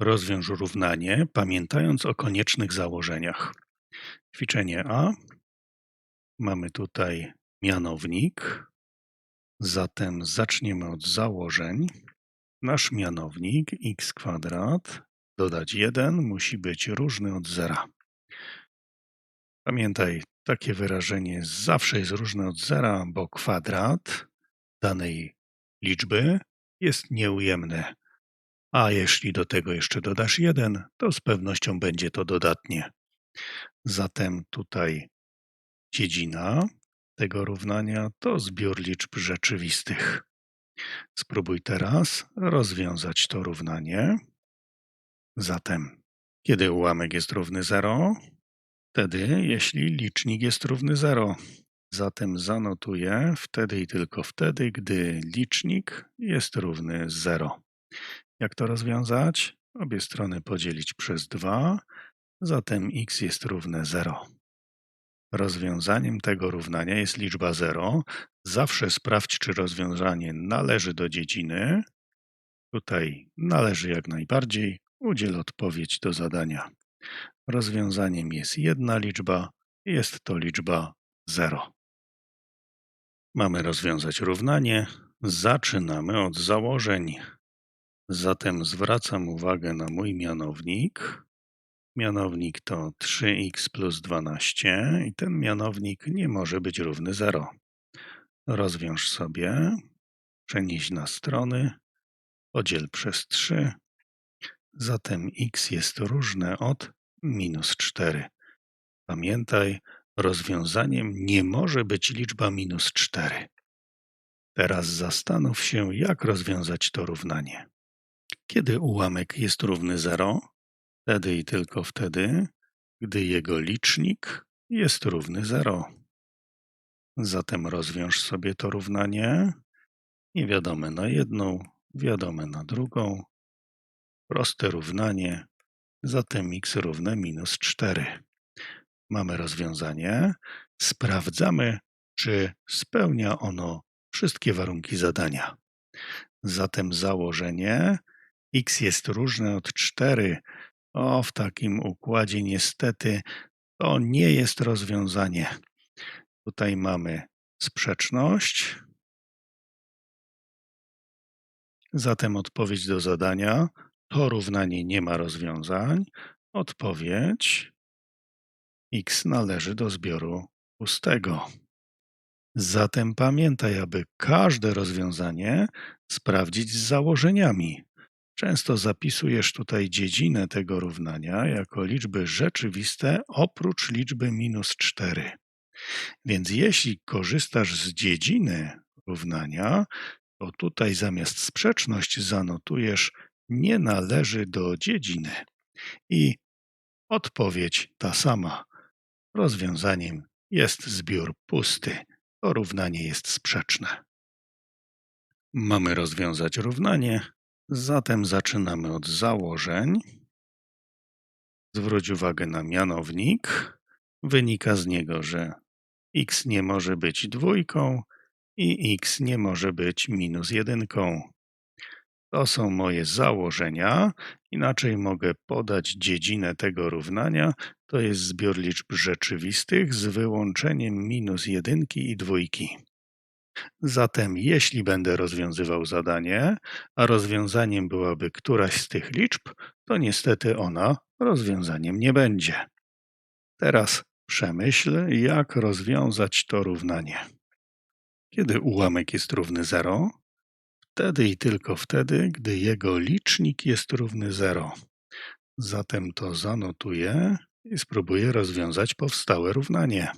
Rozwiąż równanie, pamiętając o koniecznych założeniach. Ćwiczenie A. Mamy tutaj mianownik. Zatem zaczniemy od założeń. Nasz mianownik x kwadrat dodać 1 musi być różny od zera. Pamiętaj, takie wyrażenie zawsze jest różne od zera, bo kwadrat danej liczby jest nieujemny. A jeśli do tego jeszcze dodasz 1, to z pewnością będzie to dodatnie. Zatem tutaj dziedzina tego równania to zbiór liczb rzeczywistych. Spróbuj teraz rozwiązać to równanie. Zatem, kiedy ułamek jest równy 0, wtedy jeśli licznik jest równy 0. Zatem zanotuję wtedy i tylko wtedy, gdy licznik jest równy 0. Jak to rozwiązać? Obie strony podzielić przez 2, zatem x jest równe 0. Rozwiązaniem tego równania jest liczba 0. Zawsze sprawdź, czy rozwiązanie należy do dziedziny. Tutaj należy jak najbardziej. Udziel odpowiedź do zadania. Rozwiązaniem jest jedna liczba. Jest to liczba 0. Mamy rozwiązać równanie. Zaczynamy od założeń. Zatem zwracam uwagę na mój mianownik. Mianownik to 3x plus 12 i ten mianownik nie może być równy 0. Rozwiąż sobie, przenieś na strony, podziel przez 3. Zatem x jest różne od minus 4. Pamiętaj, rozwiązaniem nie może być liczba minus 4. Teraz zastanów się, jak rozwiązać to równanie. Kiedy ułamek jest równy 0? Wtedy i tylko wtedy, gdy jego licznik jest równy 0. Zatem rozwiąż sobie to równanie. Niewiadome na jedną, wiadome na drugą. Proste równanie, zatem x równe minus 4. Mamy rozwiązanie. Sprawdzamy, czy spełnia ono wszystkie warunki zadania. Zatem założenie x jest różne od 4. O, w takim układzie niestety to nie jest rozwiązanie. Tutaj mamy sprzeczność. Zatem odpowiedź do zadania. To równanie nie ma rozwiązań. Odpowiedź x należy do zbioru pustego. Zatem pamiętaj, aby każde rozwiązanie sprawdzić z założeniami. Często zapisujesz tutaj dziedzinę tego równania jako liczby rzeczywiste oprócz liczby minus 4. Więc jeśli korzystasz z dziedziny równania, to tutaj zamiast sprzeczność zanotujesz nie należy do dziedziny. I odpowiedź ta sama. Rozwiązaniem jest zbiór pusty. To równanie jest sprzeczne. Mamy rozwiązać równanie, Zatem zaczynamy od założeń. Zwróć uwagę na mianownik. Wynika z niego, że x nie może być dwójką i x nie może być minus jedynką. To są moje założenia. Inaczej mogę podać dziedzinę tego równania. To jest zbiór liczb rzeczywistych z wyłączeniem minus jedynki i dwójki. Zatem jeśli będę rozwiązywał zadanie, a rozwiązaniem byłaby któraś z tych liczb, to niestety ona rozwiązaniem nie będzie. Teraz przemyśl, jak rozwiązać to równanie. Kiedy ułamek jest równy 0? Wtedy i tylko wtedy, gdy jego licznik jest równy 0. Zatem to zanotuję i spróbuję rozwiązać powstałe równanie.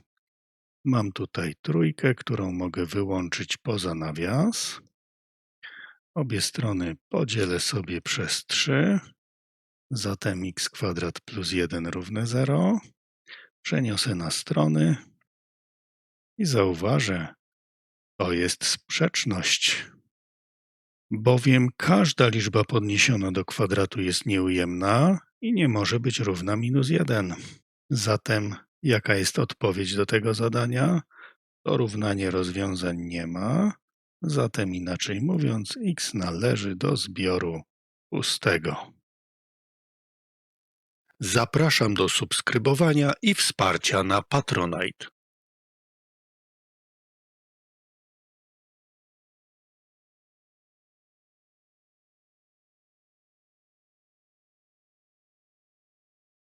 Mam tutaj trójkę, którą mogę wyłączyć poza nawias. Obie strony podzielę sobie przez 3. Zatem x kwadrat plus 1 równe 0. Przeniosę na strony i zauważę, to jest sprzeczność. Bowiem każda liczba podniesiona do kwadratu jest nieujemna i nie może być równa minus 1. Zatem Jaka jest odpowiedź do tego zadania? To równanie rozwiązań nie ma, zatem inaczej mówiąc, x należy do zbioru pustego. Zapraszam do subskrybowania i wsparcia na Patronite.